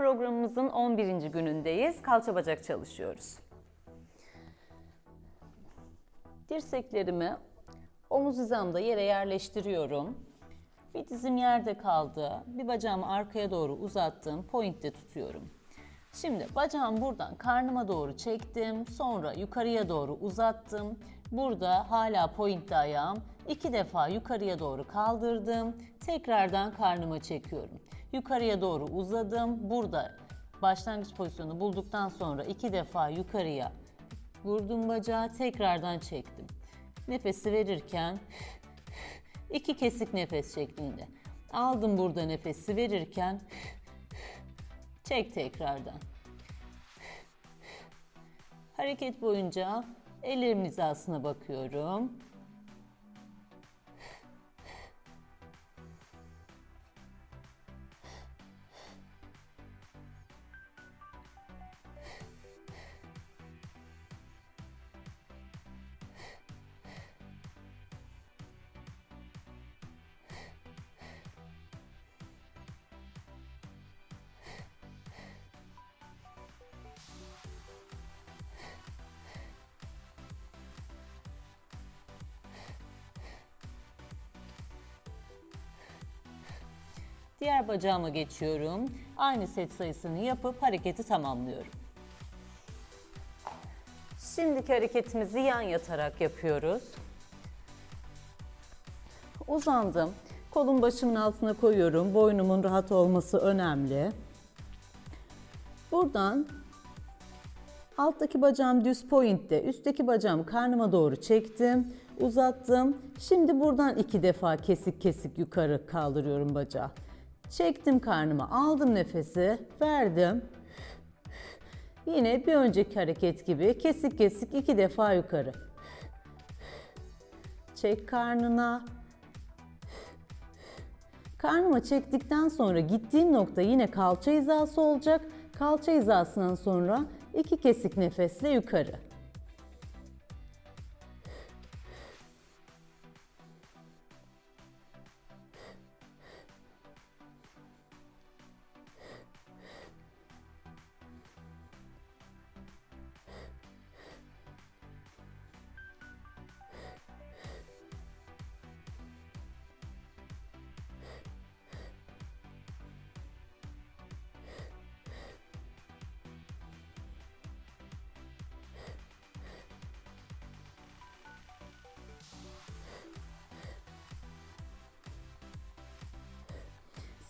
Programımızın 11. günündeyiz. Kalça bacak çalışıyoruz. Dirseklerimi omuz hizamda yere yerleştiriyorum. Bir dizim yerde kaldı. Bir bacağımı arkaya doğru uzattım. Point'te tutuyorum. Şimdi bacağımı buradan karnıma doğru çektim. Sonra yukarıya doğru uzattım. Burada hala pointte ayağım. İki defa yukarıya doğru kaldırdım. Tekrardan karnıma çekiyorum. Yukarıya doğru uzadım. Burada başlangıç pozisyonu bulduktan sonra iki defa yukarıya vurdum bacağı. Tekrardan çektim. Nefesi verirken iki kesik nefes şeklinde. Aldım burada nefesi verirken çek tekrardan. Hareket boyunca ellerim hizasına bakıyorum. Diğer bacağıma geçiyorum. Aynı set sayısını yapıp hareketi tamamlıyorum. Şimdiki hareketimizi yan yatarak yapıyoruz. Uzandım. Kolum başımın altına koyuyorum. Boynumun rahat olması önemli. Buradan alttaki bacağım düz pointte, üstteki bacağımı karnıma doğru çektim, uzattım. Şimdi buradan iki defa kesik kesik yukarı kaldırıyorum bacağı. Çektim karnıma, aldım nefesi, verdim. Yine bir önceki hareket gibi kesik kesik iki defa yukarı. Çek karnına. Karnıma çektikten sonra gittiğim nokta yine kalça hizası olacak. Kalça hizasından sonra iki kesik nefesle yukarı.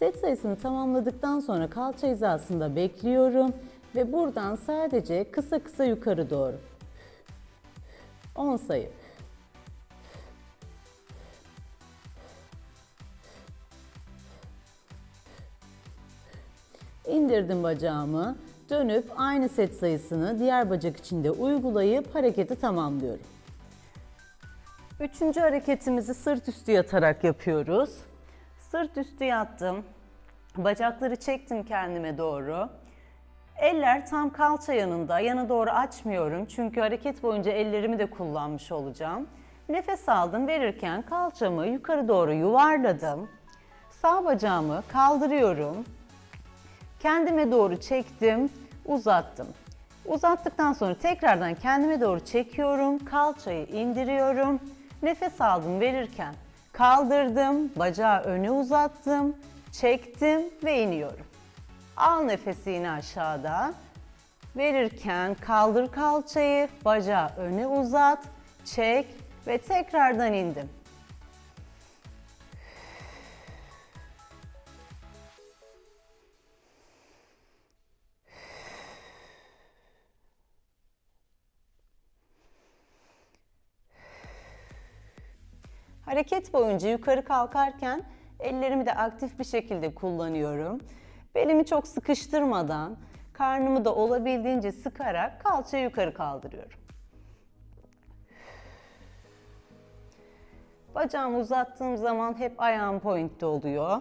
Set sayısını tamamladıktan sonra kalça hizasında bekliyorum ve buradan sadece kısa kısa yukarı doğru. 10 sayı. İndirdim bacağımı. Dönüp aynı set sayısını diğer bacak içinde uygulayıp hareketi tamamlıyorum. Üçüncü hareketimizi sırt üstü yatarak yapıyoruz. Sırt üstü yattım. Bacakları çektim kendime doğru. Eller tam kalça yanında. Yana doğru açmıyorum. Çünkü hareket boyunca ellerimi de kullanmış olacağım. Nefes aldım. Verirken kalçamı yukarı doğru yuvarladım. Sağ bacağımı kaldırıyorum. Kendime doğru çektim, uzattım. Uzattıktan sonra tekrardan kendime doğru çekiyorum, kalçayı indiriyorum. Nefes aldım verirken kaldırdım, bacağı öne uzattım, çektim ve iniyorum. Al nefesi yine aşağıda. Verirken kaldır kalçayı, bacağı öne uzat, çek ve tekrardan indim. Hareket boyunca yukarı kalkarken ellerimi de aktif bir şekilde kullanıyorum. Belimi çok sıkıştırmadan, karnımı da olabildiğince sıkarak kalçayı yukarı kaldırıyorum. Bacağımı uzattığım zaman hep ayağım pointte oluyor.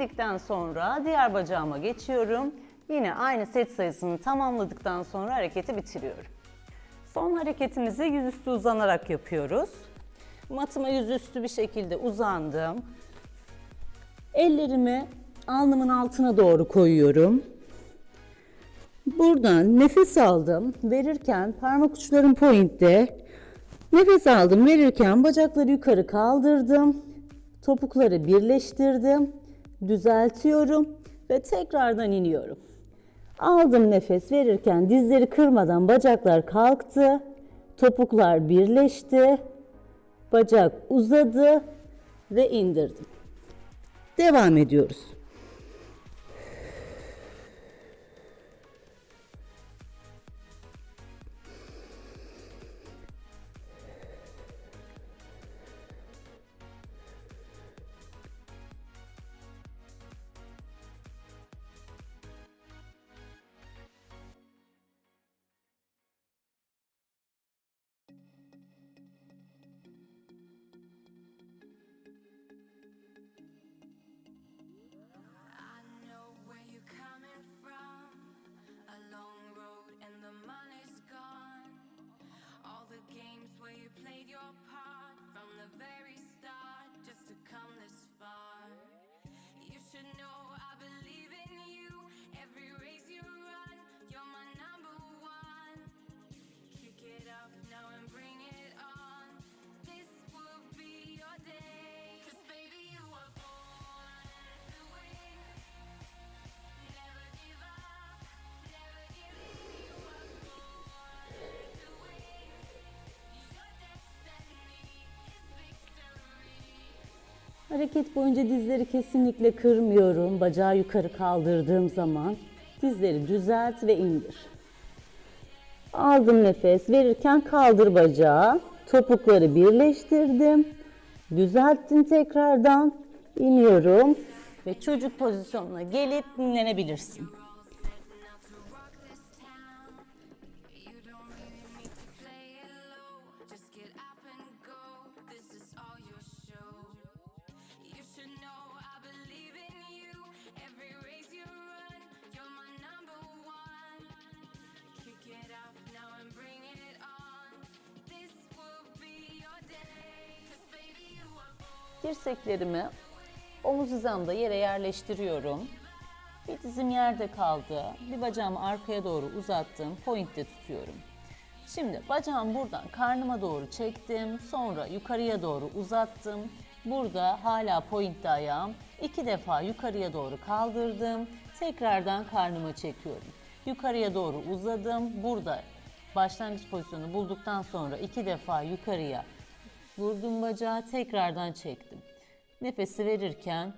İndikten sonra diğer bacağıma geçiyorum. Yine aynı set sayısını tamamladıktan sonra hareketi bitiriyorum. Son hareketimizi yüzüstü uzanarak yapıyoruz. Matıma yüzüstü bir şekilde uzandım. Ellerimi alnımın altına doğru koyuyorum. Buradan nefes aldım. Verirken parmak uçlarım pointte. Nefes aldım verirken bacakları yukarı kaldırdım. Topukları birleştirdim. Düzeltiyorum ve tekrardan iniyorum. Aldım nefes verirken dizleri kırmadan bacaklar kalktı. Topuklar birleşti. Bacak uzadı ve indirdim. Devam ediyoruz. Hareket boyunca dizleri kesinlikle kırmıyorum. Bacağı yukarı kaldırdığım zaman dizleri düzelt ve indir. Aldım nefes verirken kaldır bacağı. Topukları birleştirdim. Düzelttim tekrardan. iniyorum ve çocuk pozisyonuna gelip dinlenebilirsin. Dirseklerimi omuz hizamda yere yerleştiriyorum. Bir dizim yerde kaldı. Bir bacağımı arkaya doğru uzattım. Pointte tutuyorum. Şimdi bacağımı buradan karnıma doğru çektim. Sonra yukarıya doğru uzattım. Burada hala pointte ayağım. İki defa yukarıya doğru kaldırdım. Tekrardan karnıma çekiyorum. Yukarıya doğru uzadım. Burada başlangıç pozisyonu bulduktan sonra iki defa yukarıya vurdum bacağı tekrardan çektim. Nefesi verirken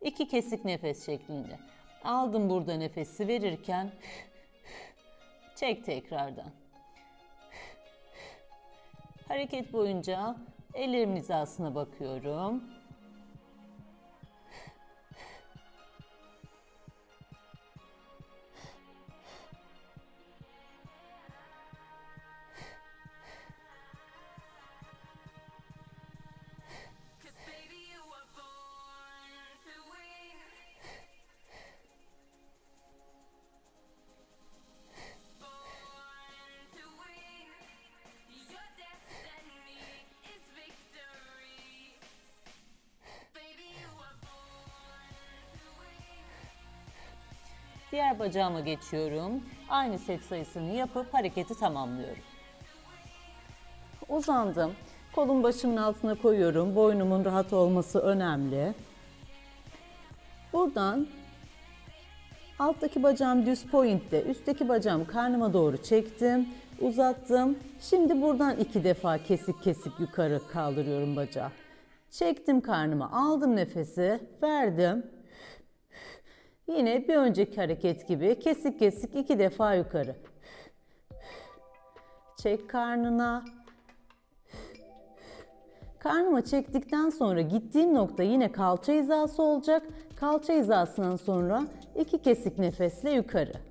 iki kesik nefes şeklinde. Aldım burada nefesi verirken çek tekrardan. Hareket boyunca ellerimin hizasına bakıyorum. Diğer bacağıma geçiyorum. Aynı set sayısını yapıp hareketi tamamlıyorum. Uzandım. Kolum başımın altına koyuyorum. Boynumun rahat olması önemli. Buradan alttaki bacağım düz pointte, üstteki bacağımı karnıma doğru çektim, uzattım. Şimdi buradan iki defa kesik kesik yukarı kaldırıyorum bacağı. Çektim karnıma, aldım nefesi, verdim. Yine bir önceki hareket gibi kesik kesik iki defa yukarı. Çek karnına. Karnıma çektikten sonra gittiğim nokta yine kalça hizası olacak. Kalça hizasından sonra iki kesik nefesle yukarı.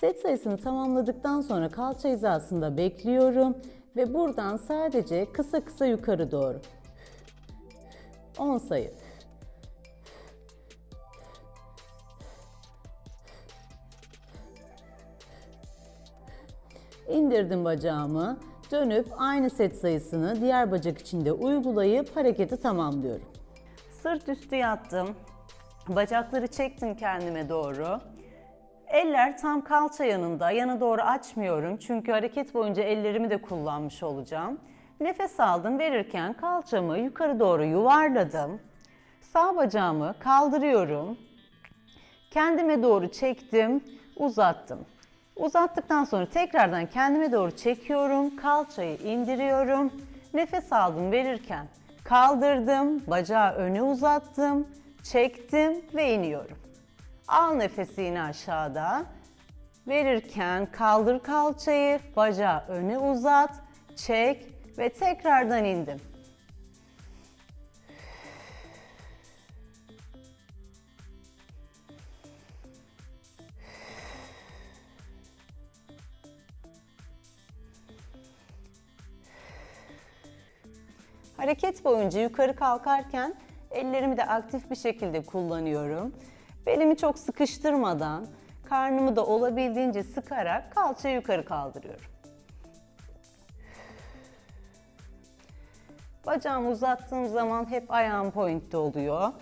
Set sayısını tamamladıktan sonra kalça hizasında bekliyorum ve buradan sadece kısa kısa yukarı doğru. 10 sayı. İndirdim bacağımı. Dönüp aynı set sayısını diğer bacak içinde uygulayıp hareketi tamamlıyorum. Sırt üstü yattım. Bacakları çektim kendime doğru. Eller tam kalça yanında. Yana doğru açmıyorum. Çünkü hareket boyunca ellerimi de kullanmış olacağım. Nefes aldım. Verirken kalçamı yukarı doğru yuvarladım. Sağ bacağımı kaldırıyorum. Kendime doğru çektim, uzattım. Uzattıktan sonra tekrardan kendime doğru çekiyorum, kalçayı indiriyorum. Nefes aldım verirken kaldırdım, bacağı öne uzattım, çektim ve iniyorum. Al nefesi yine aşağıda. Verirken kaldır kalçayı, bacağı öne uzat, çek ve tekrardan indim. Hareket boyunca yukarı kalkarken ellerimi de aktif bir şekilde kullanıyorum. Belimi çok sıkıştırmadan, karnımı da olabildiğince sıkarak kalçayı yukarı kaldırıyorum. Bacağımı uzattığım zaman hep ayağım pointte oluyor.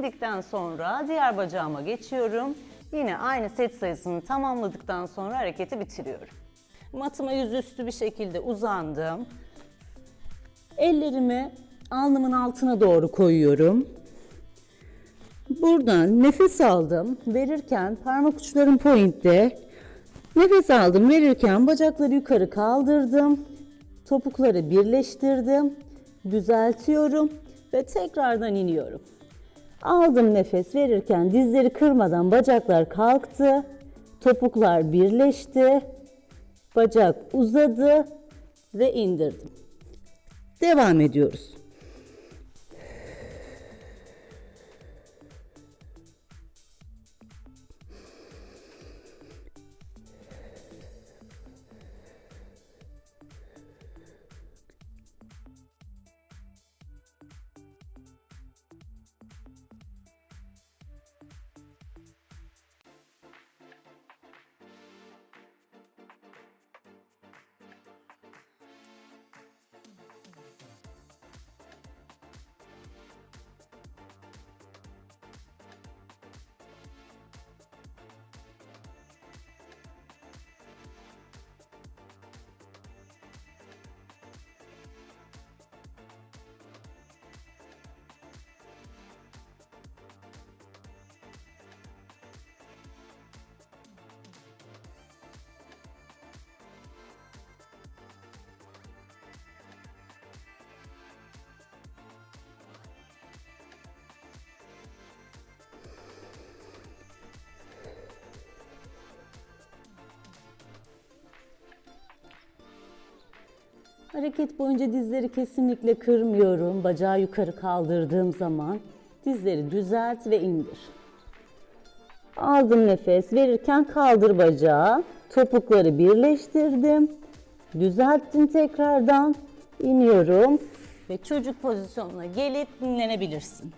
İndikten sonra diğer bacağıma geçiyorum. Yine aynı set sayısını tamamladıktan sonra hareketi bitiriyorum. Matıma yüzüstü bir şekilde uzandım. Ellerimi alnımın altına doğru koyuyorum. Buradan nefes aldım. Verirken parmak uçlarım pointte. Nefes aldım verirken bacakları yukarı kaldırdım. Topukları birleştirdim. Düzeltiyorum ve tekrardan iniyorum. Aldım nefes verirken dizleri kırmadan bacaklar kalktı. Topuklar birleşti. Bacak uzadı ve indirdim. Devam ediyoruz. Hareket boyunca dizleri kesinlikle kırmıyorum. Bacağı yukarı kaldırdığım zaman dizleri düzelt ve indir. Aldım nefes verirken kaldır bacağı. Topukları birleştirdim. Düzelttim tekrardan. iniyorum ve çocuk pozisyonuna gelip dinlenebilirsin.